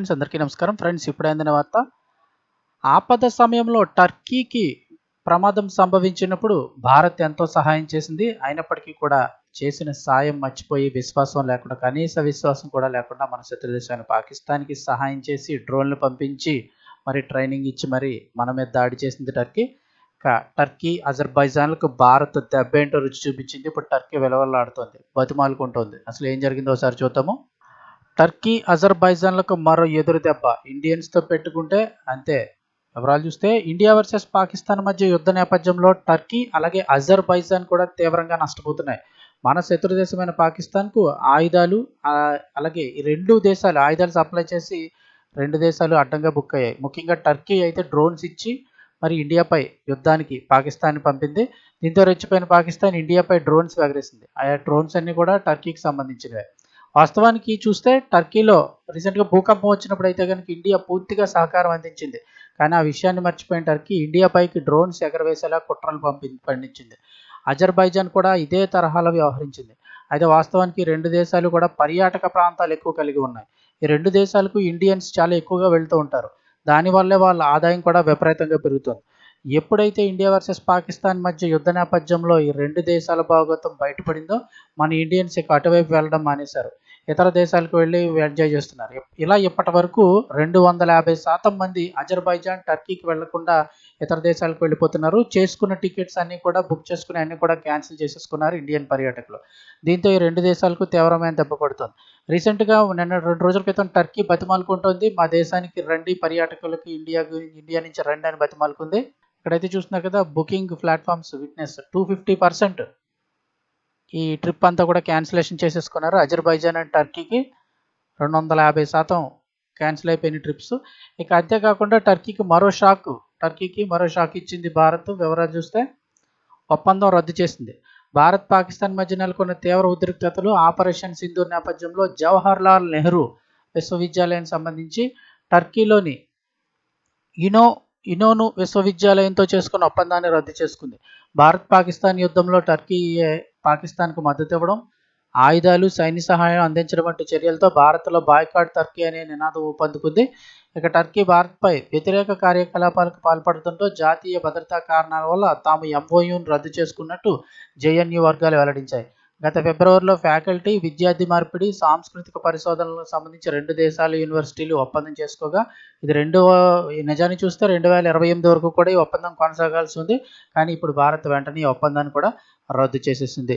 Friends అందరికీ నమస్కారం. Friends ఇప్పుడైన వార్త. ఆపద సమయంలో టర్కీకి ప్రమాదం సంభవించినప్పుడు భారత్ ఎంతో సహాయం చేసింది. అయినప్పటికీ కూడా చేసిన సాయం మర్చిపోయి విశ్వాసం లేకుండా కనీస విశ్వాసం కూడా లేకుండా మన శత్రు దేశాన్ని పాకిస్తాన్కి సహాయం చేసి డ్రోన్లు పంపించి మరి ట్రైనింగ్ ఇచ్చి మరి మన మీద దాడి చేసింది టర్కీ. టర్కీ అజర్బైజాన్లకు భారత్ దెబ్బేంటో రుచి చూపించింది. ఇప్పుడు టర్కీ వెలవల్లాడుతోంది బతిమాలుకుంటోంది. అసలు ఏం జరిగిందో ఒకసారి చూద్దాము. టర్కీ అజర్బైజాన్లకు మరో ఎదురు దెబ్బ. ఇండియన్స్తో పెట్టుకుంటే అంతే. వివరాలు చూస్తే ఇండియా వర్సెస్ పాకిస్తాన్ మధ్య యుద్ధ నేపథ్యంలో టర్కీ అలాగే అజర్బైజాన్ కూడా తీవ్రంగా నష్టపోతున్నాయి. మన శత్రు దేశమైన పాకిస్తాన్కు ఆయుధాలు అలాగే ఈ రెండు దేశాలు ఆయుధాలు సప్లై చేసి రెండు దేశాలు అడ్డంగా బుక్ అయ్యాయి. ముఖ్యంగా టర్కీ అయితే డ్రోన్స్ ఇచ్చి మరి ఇండియాపై యుద్ధానికి పాకిస్తాన్ పంపింది. దీంతో రెచ్చిపోయిన పాకిస్తాన్ ఇండియాపై డ్రోన్స్ ఎగరేసింది. ఆయా డ్రోన్స్ అన్నీ కూడా టర్కీకి సంబంధించినవే. వాస్తవానికి చూస్తే టర్కీలో రీసెంట్గా భూకంపం వచ్చినప్పుడు అయితే కనుక ఇండియా పూర్తిగా సహకారం అందించింది. కానీ ఆ విషయాన్ని మర్చిపోయిన టర్కీ ఇండియాపైకి డ్రోన్స్ ఎగరవేసేలా కుట్రలు పంపి పండించింది. అజర్బైజాన్ కూడా ఇదే తరహాలో వ్యవహరించింది. అయితే వాస్తవానికి రెండు దేశాలు కూడా పర్యాటక ప్రాంతాలు ఎక్కువ కలిగి ఉన్నాయి. ఈ రెండు దేశాలకు ఇండియన్స్ చాలా ఎక్కువగా వెళ్తూ ఉంటారు. దానివల్లే వాళ్ళ ఆదాయం కూడా విపరీతంగా పెరుగుతుంది. ఎప్పుడైతే ఇండియా వర్సెస్ పాకిస్తాన్ మధ్య యుద్ధ నేపథ్యంలో ఈ రెండు దేశాల భాగోత్వం బయటపడిందో మన ఇండియన్స్ ఇక అటువైపు వెళ్ళడం మానేశారు. ఇతర దేశాలకు వెళ్ళి ఎంజాయ్ చేస్తున్నారు. ఇలా ఇప్పటి వరకు రెండు వందల యాభై శాతం మంది అజర్బైజాన్ టర్కీకి వెళ్ళకుండా ఇతర దేశాలకు వెళ్ళిపోతున్నారు. చేసుకున్న టికెట్స్ అన్ని కూడా బుక్ చేసుకుని అన్ని కూడా క్యాన్సిల్ చేసేసుకున్నారు ఇండియన్ పర్యాటకులు. దీంతో ఈ రెండు దేశాలకు తీవ్రమైన దెబ్బ పడుతుంది రీసెంట్గా నిన్న రెండు రోజుల క్రితం టర్కీ బతిమాలుకుంటుంది. మా దేశానికి రండి పర్యాటకులకి ఇండియా ఇండియా నుంచి రండి అని బతిమాలుకుంది. ఇక్కడైతే చూస్తున్నారు కదా booking platforms witness two fifty percent ఈ ట్రిప్ అంతా కూడా క్యాన్సిలేషన్ చేసేసుకున్నారు. అజర్బైజాన్ అండ్ టర్కీకి రెండు వందల యాభై శాతం క్యాన్సిల్ అయిపోయిన ట్రిప్స్ ఇక అంతేకాకుండా టర్కీకి మరో షాక్ టర్కీకి మరో షాక్ ఇచ్చింది భారత్. వివరాలు చూస్తే ఒప్పందం రద్దు చేసింది. భారత్ పాకిస్తాన్ మధ్య నెలకొన్న తీవ్ర ఉద్రిక్తతలు ఆపరేషన్ సింధూర్ నేపథ్యంలో జవహర్ లాల్ నెహ్రూ విశ్వవిద్యాలయానికి సంబంధించి టర్కీలోని ఇనో ఇనోను విశ్వవిద్యాలయంతో చేసుకున్న ఒప్పందాన్ని రద్దు చేసుకుంది. భారత్ పాకిస్తాన్ యుద్ధంలో టర్కీ పాకిస్తాన్కు మద్దతు ఇవ్వడం ఆయుధాలు సైన్య సహాయం అందించడం వంటి చర్యలతో భారత్లో బాయ్కాట్ టర్కీ అనే నినాదం ఊపందుకుంది. ఇక టర్కీ భారత్పై వ్యతిరేక కార్యకలాపాలకు పాల్పడుతుంటూ జాతీయ భద్రతా కారణాల వల్ల తాము ఎంఓయూను రద్దు చేసుకున్నట్టు జేఎన్యూ వర్గాలు వెల్లడించాయి. గత ఫిబ్రవరిలో ఫ్యాకల్టీ విద్యార్థి మార్పిడి సాంస్కృతిక పరిశోధనలకు సంబంధించి రెండు దేశాల యూనివర్సిటీలు ఒప్పందం చేసుకోగా. ఇది రెండు నిజాన్ని చూస్తే రెండు వేల ఇరవై ఎనిమిది వరకు కూడా ఈ ఒప్పందం కొనసాగాల్సి ఉంది. కానీ ఇప్పుడు భారత్ వెంటనే ఈ ఒప్పందాన్ని కూడా రద్దు చేసేసింది.